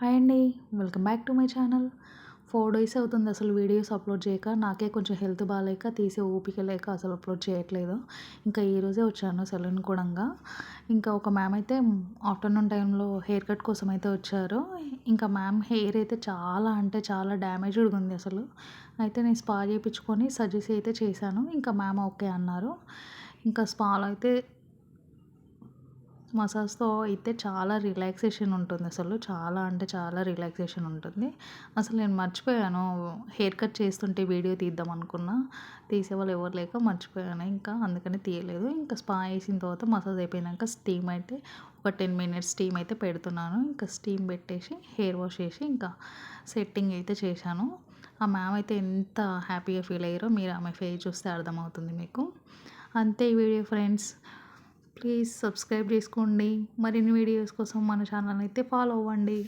Hi అండి welcome back to my channel. Four days అవుతుంది అసలు వీడియోస్ అప్లోడ్ చేయక నాకే కొంచెం హెల్త్ బాగాలేక తీసే ఓపిక లేక అసలు అప్లోడ్ చేయట్లేదు. ఇంకా ఈరోజే వచ్చాను సెలూన్ కూడా ఇంకా ఒక మ్యామ్ అయితే ఆఫ్టర్నూన్ టైంలో హెయిర్ కట్ కోసం అయితే వచ్చారు. ఇంకా మ్యామ్ హెయిర్ అయితే చాలా అంటే చాలా డ్యామేజ్డ్గా ఉంది అసలు. అయితే నేను స్పా చేయించుకొని సజెస్ట్ అయితే చేశాను. ఇంకా మ్యామ్ ఓకే అన్నారు. ఇంకా స్పాలో అయితే మసాజ్తో అయితే చాలా రిలాక్సేషన్ ఉంటుంది అసలు. చాలా అంటే చాలా రిలాక్సేషన్ ఉంటుంది. అసలు నేను మర్చిపోయాను. హెయిర్ కట్ చేస్తుంటే వీడియో తీద్దాం అనుకున్నా. తీసేవాళ్ళు ఎవరు లేక మర్చిపోయాను ఇంకా. అందుకని తీయలేదు. ఇంకా స్పా వేసిన తర్వాత మసాజ్ అయిపోయినాక స్టీమ్ అయితే ఒక టెన్ మినిట్స్ స్టీమ్ అయితే పెడుతున్నాను. ఇంకా స్టీమ్ పెట్టేసి హెయిర్ వాష్ చేసి ఇంకా సెట్టింగ్ అయితే చేశాను. ఆ మ్యామ్ అయితే ఎంత హ్యాపీగా ఫీల్ అయ్యారో మీరు ఆమె ఫేస్ చూస్తే అర్థమవుతుంది మీకు. అంతే ఈ వీడియో ఫ్రెండ్స్. ప్లీజ్ సబ్స్క్రైబ్ చేసుకోండి. మరిన్ని వీడియోస్ కోసం మన ఛానల్ అయితే ఫాలో అవ్వండి.